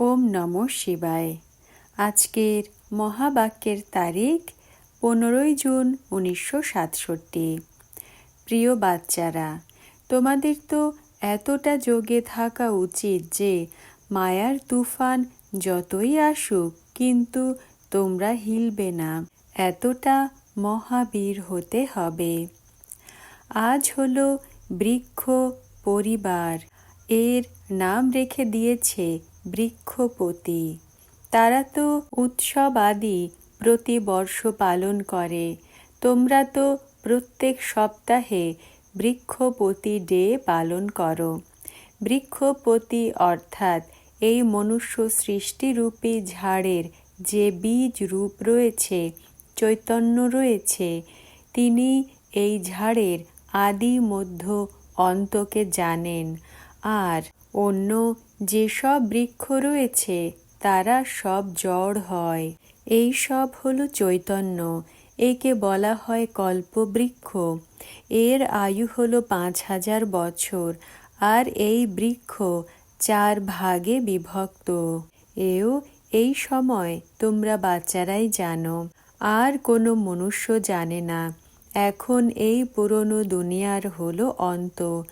ওম নম শিবায়। আজকের মহাবাক্যের তারিখ পনেরোই জুন উনিশশো সাতষট্টি। প্রিয় বাচ্চারা, তোমাদের তো এতটা যোগে থাকা উচিত যে মায়ার তুফান যতই আসুক, কিন্তু তোমরা হিলবে না। এতটা মহাবীর হতে হবে। আজ হলো বৃক্ষ পরিবার। এর নাম রেখে দিয়েছে বৃক্ষপতি। তারা তো উৎসব আদি প্রতি বর্ষ পালন করে। তোমরা তো প্রত্যেক সপ্তাহে বৃক্ষপতি ডে পালন করো। বৃক্ষপতি অর্থাৎ এই মনুষ্য সৃষ্টিরূপী ঝাড়ের যে বীজ রূপ রয়েছে, চৈতন্য রয়েছে, তিনি এই ঝাড়ের আদি মধ্য অন্তকে জানেন। আর অন্য যেসব বৃক্ষ রয়েছে, তারা সব জড় হয়। এই সব হলো চৈতন্য। একে বলা হয় কল্পবৃক্ষ। এর আয়ু হলো পাঁচ হাজার বছর, আর এই বৃক্ষ চার ভাগে বিভক্ত। এও এই সময় তোমরা বাচ্চারাই জানো। আর কোনো মনুষ্য জানে না। এখন এই পুরনো দুনিয়ার হলো অন্ত।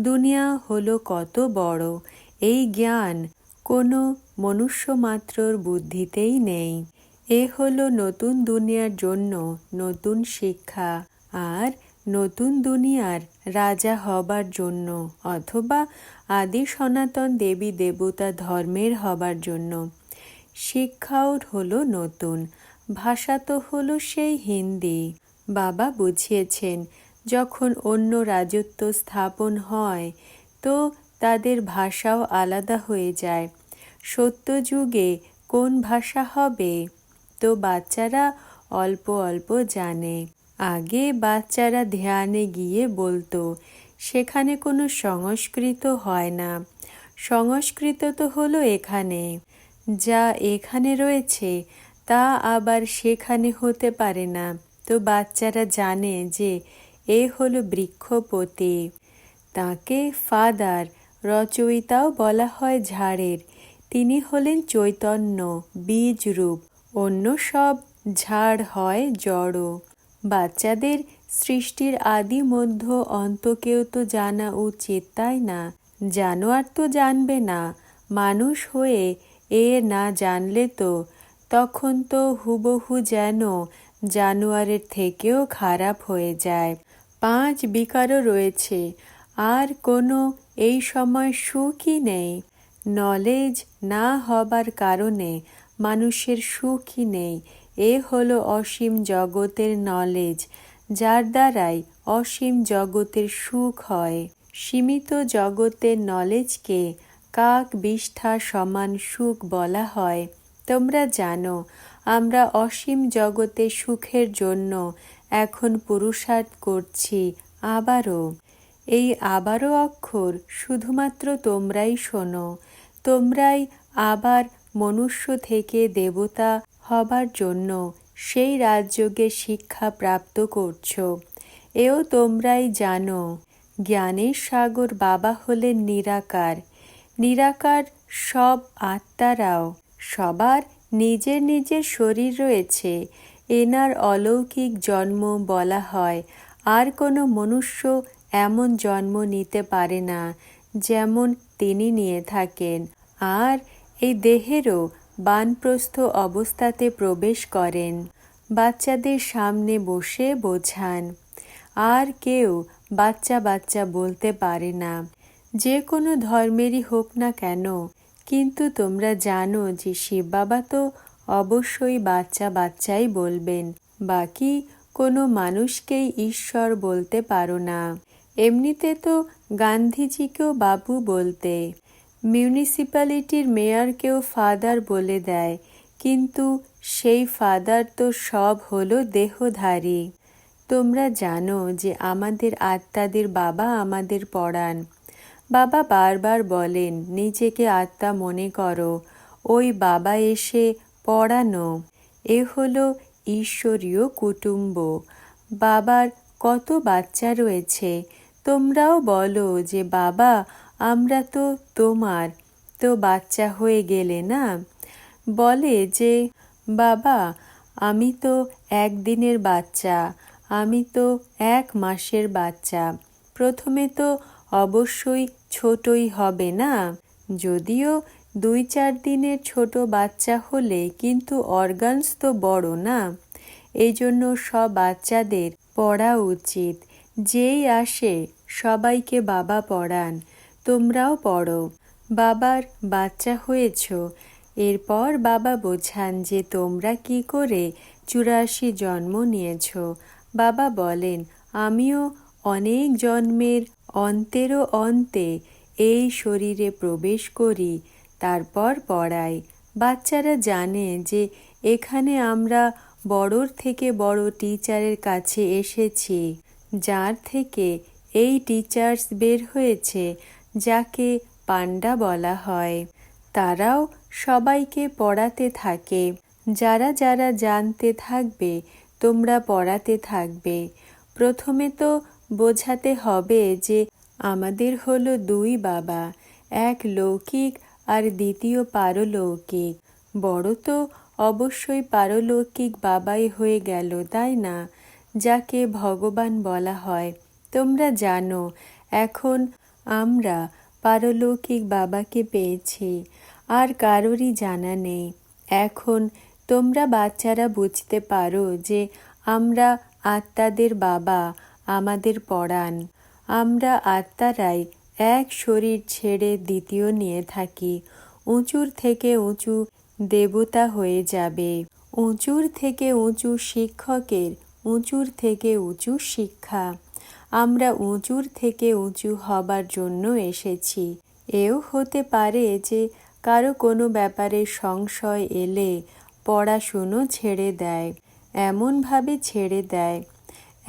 দুনিয়া হলো কত বড়। এই জ্ঞান কোনো মনুষ্য মাত্রর বুদ্ধিতেই নেই। এ হলো নতুন দুনিয়ার জন্য নতুন শিক্ষা আর নতুন দুনিয়ার রাজা হবার জন্য অথবা আদি সনাতন দেবী দেবতা ধর্মের হবার জন্য। শিক্ষাও হলো নতুন, ভাষা তো হলো সেই হিন্দি। বাবা বুঝিয়েছেন, যখন অন্য রাজত্ব স্থাপন হয়, তো তাদের ভাষাও আলাদা হয়ে যায়। সত্য যুগে কোন ভাষা হবে, তো বাচ্চারা অল্প অল্প জানে। আগে বাচ্চারা ধ্যানে গিয়ে বলতো, সেখানে কোনো সংস্কৃত হয় না। সংস্কৃত তো হলো এখানে। যা এখানে রয়েছে, তা আবার সেখানে হতে পারে না। তো বাচ্চারা জানে যে, এ হলো বৃক্ষপতি। তাকে ফাদার রচয়িতাও বলা হয় ঝাড়ের। তিনি হলেন চৈতন্য বীজ রূপ অন্য সব ঝাড় হয় জড়। বাচ্চাদের সৃষ্টির আদি মধ্য অন্তকেও তো জানা উচিত, তাই না? জানোয়ার তো জানবে না। মানুষ হয়ে এ না জানলে তো, তখন তো হুবহু যেন জানোয়ারের থেকেও খারাপ হয়ে যায়। পাঁচ বিকারও রয়েছে। আর কোনো এই সময় সুখই নেই। নলেজ না হবার কারণে মানুষের সুখই নেই। এ হলো অসীম জগতের নলেজ যার দ্বারাই অসীম জগতের সুখ হয়। সীমিত জগতের নলেজকে কাক বিষ্ঠা সমান সুখ বলা হয়। তোমরা জানো, আমরা অসীম জগতে সুখের জন্য এখন পুরুষার্থ করছি, আবারও। এই আবারও অক্ষর শুধুমাত্র তোমরাই শোনো। তোমরাই আবার মনুষ্য থেকে দেবতা হবার জন্য সেই রাজযোগে শিক্ষা প্রাপ্ত করছ। এও তোমরাই জানো, জ্ঞানের সাগর বাবা হলেন নিরাকার। নিরাকার সব আত্মারাও, সবার নিজের নিজের শরীর রয়েছে। এনার অলৌকিক জন্ম বলা হয়, আর কোনো মনুষ্য এমন জন্ম নিতে পারে না যেমন তিনি নিয়ে থাকেন। আর এই দেহেরও বানপ্রস্থ অবস্থাতে প্রবেশ করেন। বাচ্চাদের সামনে বসে বোঝান, আর কেউ বাচ্চা বাচ্চা বলতে পারে না। যে কোনো ধর্মেরই হোক না কেন, কিন্তু তোমরা জানো যে শিব বাবা তো অবশ্যই বাচ্চা বাচ্চাই বলবেন, বাকি কোনো মানুষকেই ঈশ্বর বলতে পারো না। এমনিতে তো গান্ধীজিকেও বাবু বলতে। মিউনিসিপ্যালিটির মেয়রকেও ফাদার বলে দেয়, কিন্তু সেই ফাদার তো সব হলো দেহধারী। তোমরা জানো যে আমাদের আত্মাদের বাবা আমাদের পড়ান বাবা বারবার বলেন, নিজেকে আত্মা মনে করো, ওই বাবা এসে পড়ানো, এ হলো ঈশ্বরীয় কুটুম্ব। বাবার কত বাচ্চা রয়েছে তোমরাও বলো যে, বাবা, আমরা তো তোমার, তো বাচ্চা হয়ে গেলে না? বলে যে, বাবা, আমি তো একদিনের বাচ্চা, আমি তো এক মাসের বাচ্চা, প্রথমে তো অবশ্যই ছোটই হবে না। যদিও দুই চার দিনের ছোট বাচ্চা হলে কিন্তু অর্গানস তো বড় না এই জন্য সব বাচ্চাদের পড়া উচিত। যেই আসে, সবাইকে বাবা পড়ান, তোমরাও পড়ো। বাবার বাচ্চা হয়েছ, এরপর বাবা বোঝান যে তোমরা কি করে চুরাশি জন্ম নিয়েছ। বাবা বলেন, আমিও অনেক জন্মের অন্তেরও অন্তে এই শরীরে প্রবেশ করি, তারপর পড়াই। বাচ্চারা জানে যে এখানে আমরা বড়র থেকে বড় টিচারের কাছে এসেছি। যার থেকে এই টিচার্স বের হয়েছে, যাকে পান্ডা বলা হয়। তারাও সবাইকে পড়াতে থাকে। যারা যারা জানতে থাকবে, তোমরা পড়াতে থাকবে। প্রথমে তো বোঝাতে হবে যে আমাদের হলো দুই বাবা, এক লৌকিক আর দ্বিতীয় পারলৌকিক। বড় তো অবশ্যই পারলৌকিক বাবাই হয়ে গেল, তাই না? যাকে ভগবান বলা হয়। তোমরা জানো, এখন আমরা পারলৌকিক বাবাকে পেয়েছি, আর কারোরই জানা নেই। এখন তোমরা বাচ্চারা বুঝতে পারো যে আমরা আত্মাদের বাবা, আমাদের পড়ান আমরা আত্মারাই এক শরীর ছেড়ে দ্বিতীয় নিয়ে থাকি। উঁচুর থেকে উঁচু দেবতা হয়ে যাবে। উঁচুর থেকে উঁচু শিক্ষকের উঁচুর থেকে উঁচু শিক্ষা। আমরা উঁচুর থেকে উঁচু হবার জন্য এসেছি। এও হতে পারে যে কারও কোনো ব্যাপারে সংশয় এলে পড়াশুনো ছেড়ে দেয়, এমনভাবে ছেড়ে দেয়।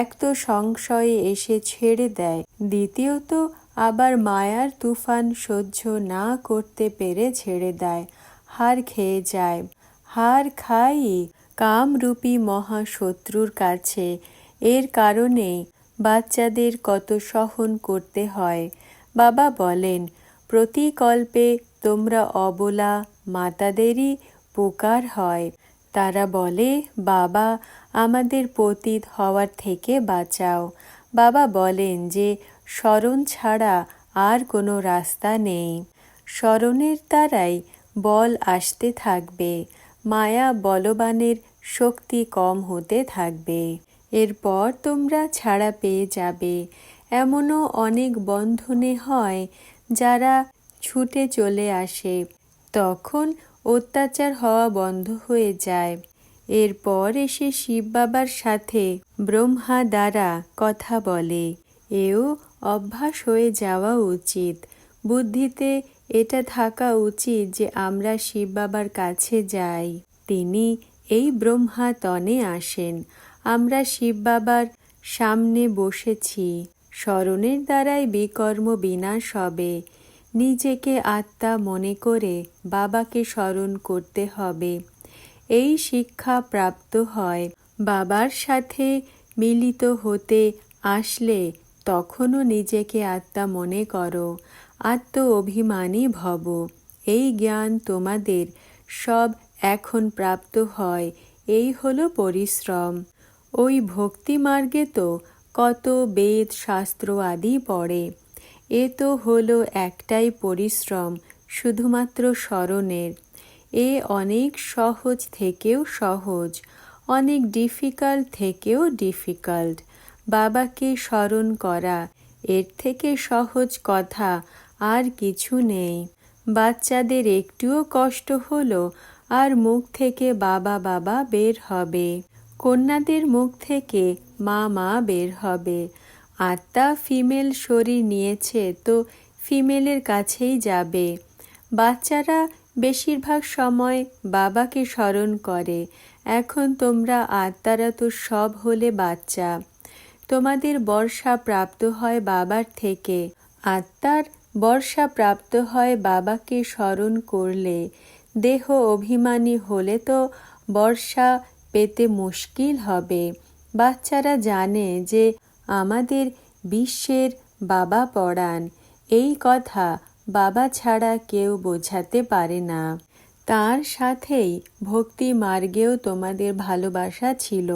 এক তো সংশয়ে এসে ছেড়ে দেয়, দ্বিতীয়ত আবার মায়ার তুফান সহ্য না করতে পেরে ছেড়ে দেয়। হার খেয়ে যায়, হার খাই কামরূপী মহাশত্রুর কাছে। এর কারণেই বাচ্চাদের কত সহন করতে হয়। বাবা বলেন, প্রতিকল্পে তোমরা অবলা মাতাদেরই পোকার হয়। তারা বলে, বাবা, আমাদের পতিত হওয়ার থেকে বাঁচাও। বাবা বলেন যে স্মরণ ছাড়া আর কোনো রাস্তা নেই। স্মরণের দ্বারাই বল আসতে থাকবে। মায়া বলবানের শক্তি কম হতে থাকবে। এরপর তোমরা ছাড়া পেয়ে যাবে। এমনও অনেক বন্ধনে হয় যারা ছুটে চলে আসে। তখন অত্যাচার হওয়া বন্ধ হয়ে যায়। এরপর এসে শিব বাবার সাথে ব্রহ্মা দ্বারা কথা বলে। এও অভ্যাস হয়ে যাওয়া উচিত। বুদ্ধিতে এটা থাকা উচিত যে আমরা শিব বাবার কাছে যাই। তিনি এই ব্রহ্মা তনে আসেন। আমরা শিব বাবার সামনে বসেছি। স্মরণের দ্বারাই বিকর্ম বিনাশ হবে। নিজেকে আত্মা মনে করে বাবাকে স্মরণ করতে হবে। এই শিক্ষা প্রাপ্ত হয়। বাবার সাথে মিলিত হতে আসলে তখনও নিজেকে আত্মা মনে করো। আত্ম অভিমানী ভব। এই জ্ঞান তোমাদের সব এখন প্রাপ্ত হয়। এই হলো পরিশ্রম। ওই ভক্তি মার্গে তো কত বেদ, শাস্ত্র আদি পড়ে। এ তো হলো একটাই পরিশ্রম, শুধুমাত্র স্মরণের। এ অনেক সহজ থেকেও সহজ, অনেক ডিফিকাল্ট থেকেও ডিফিকাল্ট। বাবাকে স্মরণ করা, এর থেকে সহজ কথা আর কিছু নেই। বাচ্চাদের একটুও কষ্ট হলো আর মুখ থেকে বাবা বাবা বের হবে। কন্যাদের মুখ থেকে মা মা বের হবে। আত্মা ফিমেল শরীর নিয়েছে তো ফিমেলের কাছেই যাবে। বাচ্চারা বেশিরভাগ সময় বাবাকে স্মরণ করে। এখন তোমরা আত্মারা তো সব হলে বাচ্চা। তোমাদের বর্ষা প্রাপ্ত হয় বাবার থেকে। আত্মার বর্ষা প্রাপ্ত হয় বাবাকে স্মরণ করলে। দেহ অভিমানী হলে তো বর্ষা পেতে মুশকিল হবে। বাচ্চারা জানে যে আমাদের বিশ্বের বাবা পড়ান এই কথা বাবা ছাড়া কেউ বোঝাতে পারে না। তার সাথেই ভক্তি মার্গেও তোমাদের ভালোবাসা ছিল।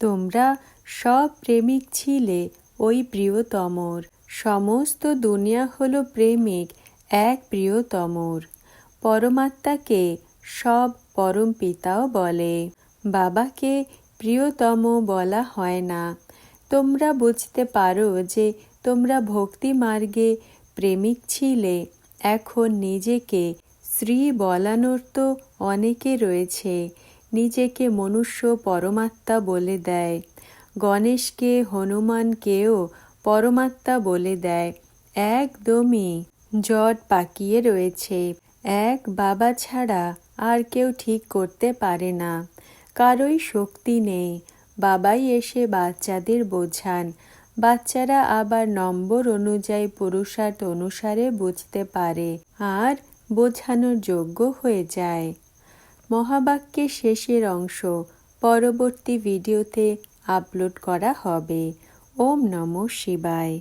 তোমরা সব প্রেমিক ছিলে ওই প্রিয়তমর। সমস্ত দুনিয়া হল প্রেমিক, এক প্রিয়তমর। পরমাত্মাকে সব পরম পিতাও বলে। বাবাকে প্রিয়তম বলা হয় না। তোমরা বুঝতে পারো যে তোমরা ভক্তি মার্গে প্রেমিক ছিলে। এখন নিজেকে শ্রী বলানোর তো অনেকে রয়েছে। নিজেকে মনুষ্য পরমাত্মা বলে দেয়। গণেশকে, হনুমানকেও পরমাত্মা বলে দেয়, একদমই জট পাকিয়ে রয়েছে। এক বাবা ছাড়া আর কেউ ঠিক করতে পারে না। কারোই শক্তি নেই। বাবাই এসে বাচ্চাদের বোঝান। বাচ্চারা আবার নম্বর অনুযায়ী পুরুষার্থ অনুসারে বুঝতে পারে আর বোঝানোর যোগ্য হয়ে যায়। মহাবাক্যের শেষের অংশ পরবর্তী ভিডিওতে আপলোড করা হবে। ওম নমঃ শিবায়।